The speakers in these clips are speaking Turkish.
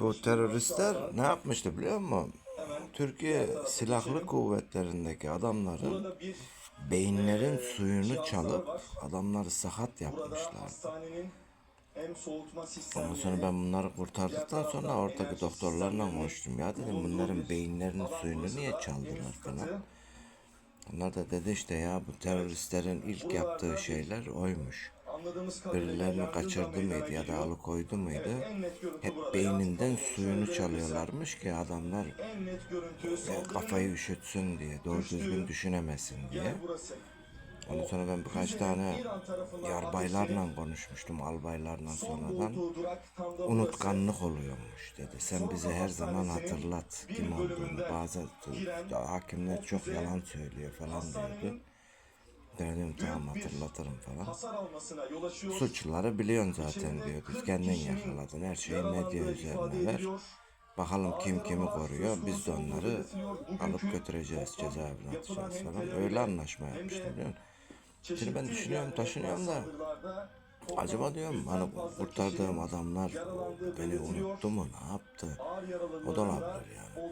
Bu teröristler ne yapmıştı biliyor musun? Türkiye Silahlı. Kuvvetleri'ndeki adamların beyinlerin suyunu çalıp adamları sakat yapmışlar. Ondan sonra ben bunları kurtardıktan sonra oradaki doktorlarla konuştum. Ya dedim bunların beyinlerinin suyunu niye çaldılar falan. Onlar da dedi işte ya bu teröristlerin ilk yaptığı şeyler oymuş. Birilerini kaçırdı mıydı ya da alıkoydu muydu? Hep beyninden suyunu söyleyebilirsen çalıyorlarmış ki adamlar kafayı üşütsün diye, doğru düzgün düşünemesin diye. Ondan sonra ben birkaç tane yarbaylarla konuşmuştum, albaylarla Son sonradan. Unutkanlık oluyormuş dedi. Sen bize her zaman hatırlat kim olduğunu. Bazı hakimler çok yalan söylüyor falan diyordu. Ben dedim tamam hatırlatırım falan. Suçluları biliyorsun zaten diyor. Biz 40 kendin yakaladın. Her şeyi medya üzerine ver. Bakalım kim kimi koruyor. Biz de onları alıp götüreceğiz, cezaevine atacağız falan. Öyle anlaşma yapmıştım biliyor musun? çeşitli ben düşünüyorum, taşınıyorum da, Acaba diyorum hani kurtardığım adamlar beni unuttu mu ne yaptı? O da olabilir yani.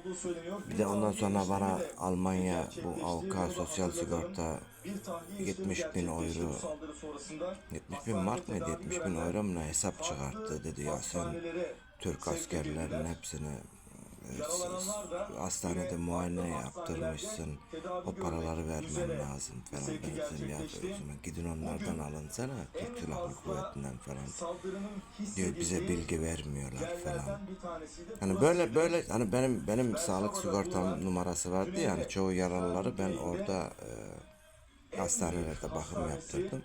Bir de ondan sonra bana Almanya bu Bunu sosyal sigorta Bir tahliye 70 işlemi bin euro. bu saldırı sonrasında. 70 bin mark mıydı? 70 bin euro mu ne hesap çıkarttı dedi ya sen Türk edildiler. hepsini hastanede muayene yaptırmışsın. O paraları vermen lazım falan. Ben dedim ya zaman gidin onlardan alınsana. Türk Silahlı Kuvvetinden falan. Diyor bize bilgi vermiyorlar falan. Hani böyle böyle hani benim benim Ben sağlık sigortam numarası vardı ya hani çoğu yaralıları ben orada e, hastanelerde bakım yaptırdım.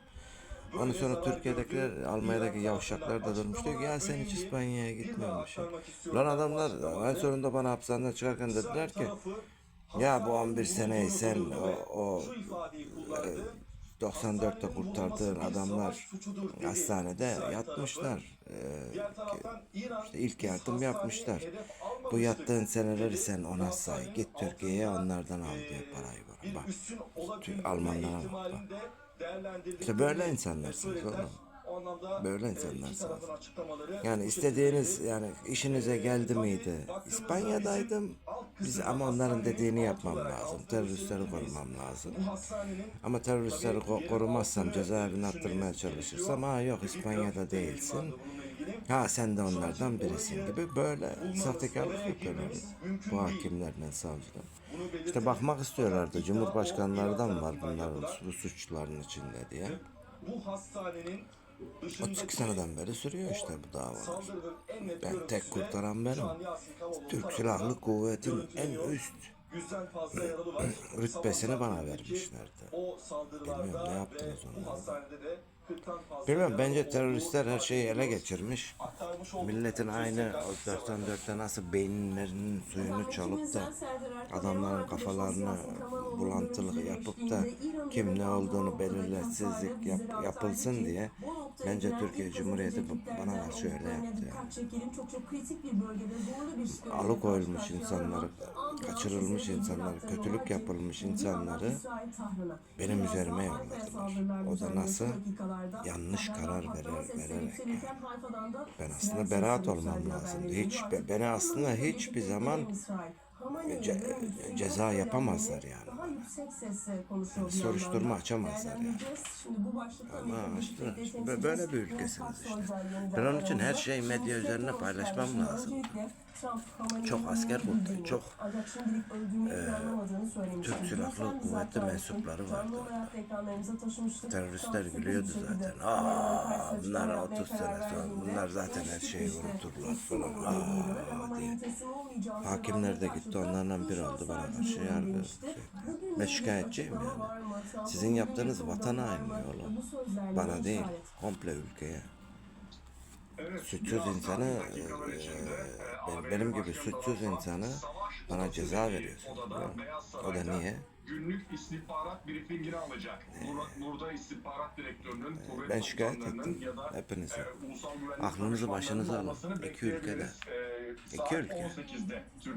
Ondan sonra Türkiye'dekiler Almanya'daki yavşaklar da durmuş diyor ki ya sen hiç İspanya'ya gitmemişsin. Lan adamlar en sonunda bana hapishaneden çıkarken dediler ki ya bu 11 seneyi sen o, o kullandı. 94'te kurtardığın adamlar hastanede yatmışlar. E, İran işte ilk yardım yapmışlar. Bu yattığın seneleri sen ona say. Git Türkiye'ye onlardan al diyor eee, parayı bana. Bak. Almanlara bak, ihtimalini İşte böyle insanlarsınız oğlum. O anlamda Böyle iki insanlarsınız. Yani istediğiniz yani işinize geldi miydi? İspanya'daydım. Biz ama onların dediğini yapmam lazım. Teröristleri korumam lazım. Ama teröristleri ko- korumazsam cezaevine attırmaya çalışırsam ha yok İspanya'da değilsin. Ha sen de onlardan birisin gibi böyle sahtekarlık yapıyorlar. Bu hakimlerle savcılar. İşte bakmak istiyorlardı. Cumhurbaşkanlardan var bunların bu suçların içinde diye. bu hastanenin 32 seneden beri sürüyor işte bu davalar. Ben tek kurtaran benim. Türk Silahlı Kuvvet'in en üst rütbesini bana vermişlerdi. Bilmiyorum ne yaptınız onlara. Hastanede de 40'tan fazla Bilmem yaralı bence teröristler her şeyi ele geçirmiş. Milletin aynı o 94'te nasıl beyinlerinin suyunu çalıp da adamların kafalarını bulantılık yapıp da kim ne olduğunu belirletsizlik yap, yapılsın diye bence Türkiye Cumhuriyeti bana karşı öyle yaptı yani. Alıkoyulmuş insanları, kaçırılmış insanları, kötülük yapılmış insanları benim üzerime yolladılar. O da nasıl? Yanlış karar verer- vererek da Ben aslında beraat olmam lazımdı. Hiç beni aslında hiçbir zaman ce- Müslüman ceza yapamazlar yani. Bir soruşturma açamazlar yani. Ama temsilcimiz böyle bir ülkesiniz işte. Ben onun için her şeyi medya üzerine paylaşmam lazım. Çok asker öldüğünü burada, bildiğini, çok, söylemişti. Türk Silahlı Kuvveti mensupları vardı olarak da ekranlarımıza taşımıştık. Teröristler gülüyordu bir zaten. Aa, bunlar çıkma 30 yapmaya sene sonra bunlar zaten her şeyi unuturlar falan. Aa diye. Hakimler de gitti onlardan biri oldu bana karşı yargı. Bugün Ben bir şikayetçiyim yani. Sizin yaptığınız bir vatana mı? oğlum. Bana değil, komple ülkeye. Evet, Suçsuz içinde, e, benim- gibi suçsuz savaş bana ceza veriyorsun, O da niye? Günlük istihbarat briefingini alacak. Bur- Burada istihbarat direktörünün, kuvvet ben şikayet ettim. Hepinize. e, Aklınızı başınıza alın. İki ülkede. E, İki ülke. 18'de Türkiye